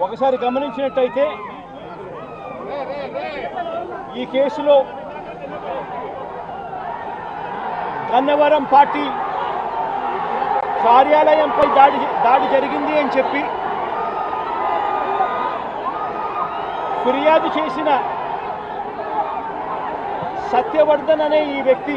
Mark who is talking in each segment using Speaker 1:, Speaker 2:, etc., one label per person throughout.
Speaker 1: ఒకసారి గమనించినట్టయితే ఈ కేసులో గన్నవరం పార్టీ కార్యాలయంపై దాడి దాడి జరిగింది అని చెప్పి ఫిర్యాదు చేసిన సత్యవర్ధన్ అనే ఈ వ్యక్తి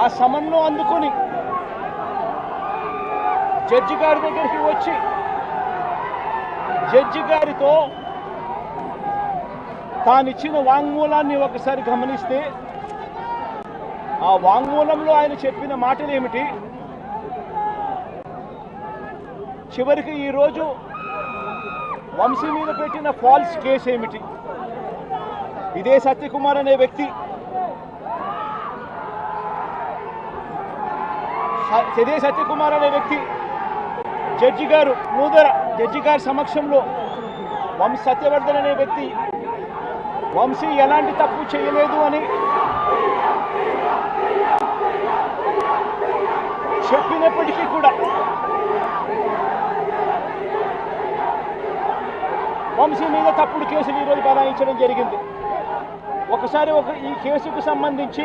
Speaker 1: ఆ సమన్ను అందుకొని జడ్జి గారి దగ్గరికి వచ్చి జడ్జి గారితో తానిచ్చిన వాంగ్మూలాన్ని ఒకసారి గమనిస్తే ఆ వాంగ్మూలంలో ఆయన చెప్పిన మాటలు ఏమిటి చివరికి ఈరోజు వంశీ మీద పెట్టిన ఫాల్స్ కేసు ఏమిటి ఇదే సత్యకుమార్ అనే వ్యక్తి స- సత్యకుమార్ అనే వ్యక్తి జడ్జి గారు నూదర జడ్జి గారి సమక్షంలో వంశీ సత్యవర్ధన్ అనే వ్యక్తి వంశీ ఎలాంటి తప్పు చేయలేదు అని చెప్పినప్పటికీ కూడా వంశీ మీద తప్పుడు కేసులు ఈరోజు బనాయించడం జరిగింది. ఒకసారి ఒక ఈ కేసుకు సంబంధించి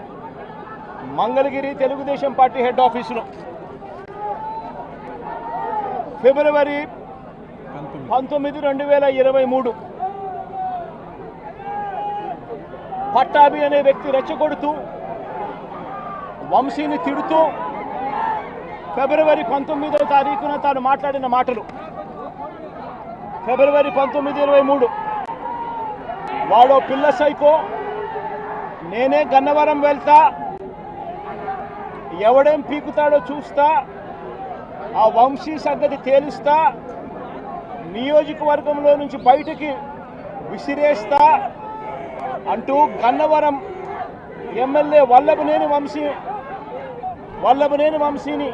Speaker 1: మంగళగిరి తెలుగుదేశం పార్టీ హెడ్ ఆఫీసులో. ఫిబ్రవరి పంతొమ్మిది రెండు వేల ఇరవై మూడు. పట్టాభి అనే వ్యక్తి రెచ్చగొడుతూ వంశీని తిడుతూ ఫిబ్రవరి పంతొమ్మిదవ తారీఖున తాను మాట్లాడిన మాటలు. ఫిబ్రవరి పంతొమ్మిది ఇరవై మూడు. వాడో పిల్ల సైకో నేనే గన్నవరం వెళ్తా ఎవడేం పీకుతాడో చూస్తా ఆ వంశీ సంగతి తేలుస్తా నియోజకవర్గంలో నుంచి బయటకి విసిరేస్తా అంటూ గన్నవరం ఎమ్మెల్యే వల్లభనేని వంశీ వల్లభనేని వంశీని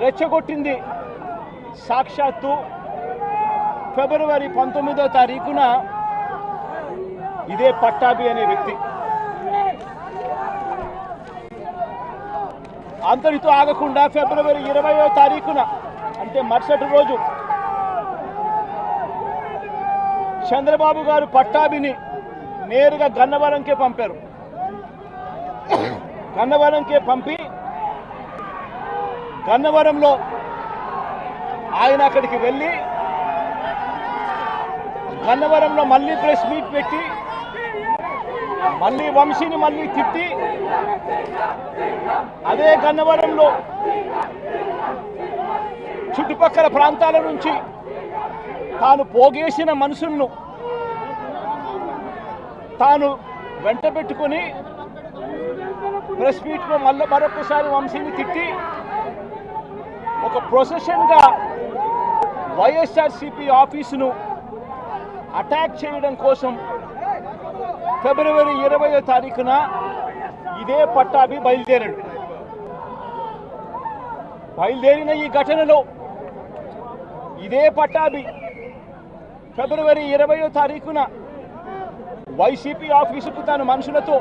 Speaker 1: రెచ్చగొట్టింది. సాక్షాత్తు ఫిబ్రవరి పంతొమ్మిదో తారీఖున ఇదే పట్టాభి అనే వ్యక్తి. అంతటితో ఆగకుండా ఫిబ్రవరి ఇరవయో తారీఖున అంటే మరుసటి రోజు చంద్రబాబు గారు పట్టాభిని నేరుగా గన్నవరంకే పంపారు. గన్నవరంకే పంపి గన్నవరంలో ఆయన అక్కడికి వెళ్ళి గన్నవరంలో మళ్ళీ ప్రెస్ మీట్ పెట్టి మళ్ళీ వంశీని మళ్ళీ తిట్టి అదే గన్నవరంలో చుట్టుపక్కల ప్రాంతాల నుంచి తాను పోగేసిన మనుషులను తాను వెంట పెట్టుకొని ప్రెస్ మీట్లో మళ్ళీ మరొకసారి వంశీని తిట్టి ఒక ప్రొసెషన్గా వైఎస్ఆర్సిపి ఆఫీసును అటాక్ చేయడం కోసం ఫిబ్రవరి ఇరవయో తారీఖున ఇదే పట్టాభి బయలుదేరాడు. బయలుదేరిన ఈ ఘటనలో ఇదే పట్టాభి ఫిబ్రవరి ఇరవయో తారీఖున వైసీపీ ఆఫీసుకు తాను మనుషులతో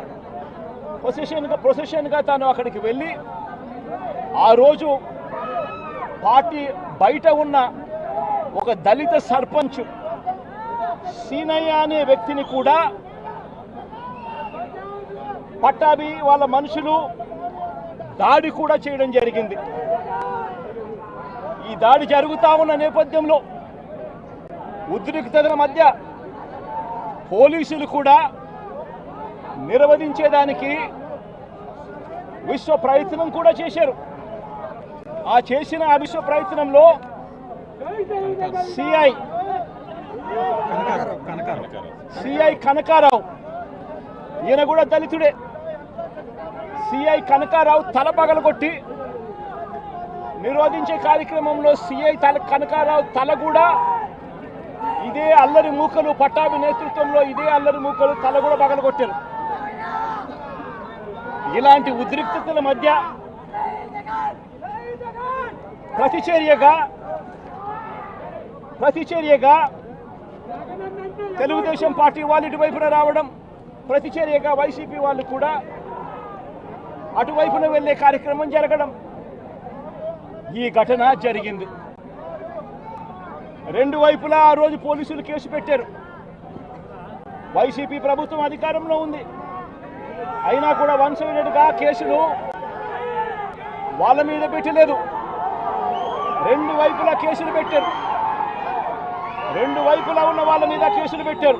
Speaker 1: ప్రొసెషన్గా ప్రొసెషన్గా తాను అక్కడికి వెళ్ళి ఆ రోజు పార్టీ బయట ఉన్న ఒక దళిత సర్పంచ్ సీనయ్య అనే వ్యక్తిని కూడా పట్టాభి వాళ్ళ మనుషులు దాడి కూడా చేయడం జరిగింది. ఈ దాడి జరుగుతా ఉన్న నేపథ్యంలో ఉద్రిక్తతల మధ్య పోలీసులు కూడా నిర్వహించేదానికి విశ్వ ప్రయత్నం కూడా చేశారు. ఆ చేసిన ఆ విశ్వ ప్రయత్నంలో సిఐ సిఐ కనకారావు. ఈయన కూడా దళితుడే. సిఐ కనకారావు తల పగలగొట్టి నిరోధించే కార్యక్రమంలో సిఐ తల కనకారావు తల కూడా ఇదే అల్లరి మూకలు పట్టాభి నేతృత్వంలో ఇదే అల్లరి మూకలు తల కూడా పగలగొట్టారు. ఇలాంటి ఉద్రిక్తతల మధ్య ప్రతిచర్యగా ప్రతిచర్యగా తెలుగుదేశం పార్టీ వాళ్ళు ఇటువైపున రావడం ప్రతిచర్యగా వైసీపీ వాళ్ళు కూడా అటువైపున వెళ్ళే కార్యక్రమం జరగడం. ఈ ఘటన జరిగింది. రెండు వైపులా ఆ రోజు పోలీసులు కేసు పెట్టారు. వైసీపీ ప్రభుత్వం అధికారంలో ఉంది. అయినా కూడా వన్ సైడెడ్గా కేసులు వాళ్ళ మీద పెట్టలేదు. రెండు వైపులా కేసులు పెట్టారు. రెండు వైపులా ఉన్న వాళ్ళ మీద కేసులు పెట్టారు.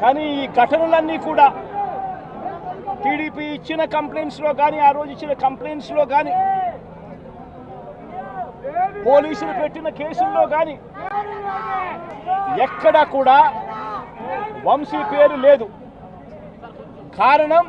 Speaker 1: కానీ ఈ ఘటనలన్నీ కూడా టీడీపీ ఇచ్చిన కంప్లైంట్స్లో కానీ ఆ రోజు ఇచ్చిన కంప్లైంట్స్లో కానీ పోలీసులు పెట్టిన కేసుల్లో కానీ ఎక్కడా కూడా వంశీ పేరు లేదు. కారణం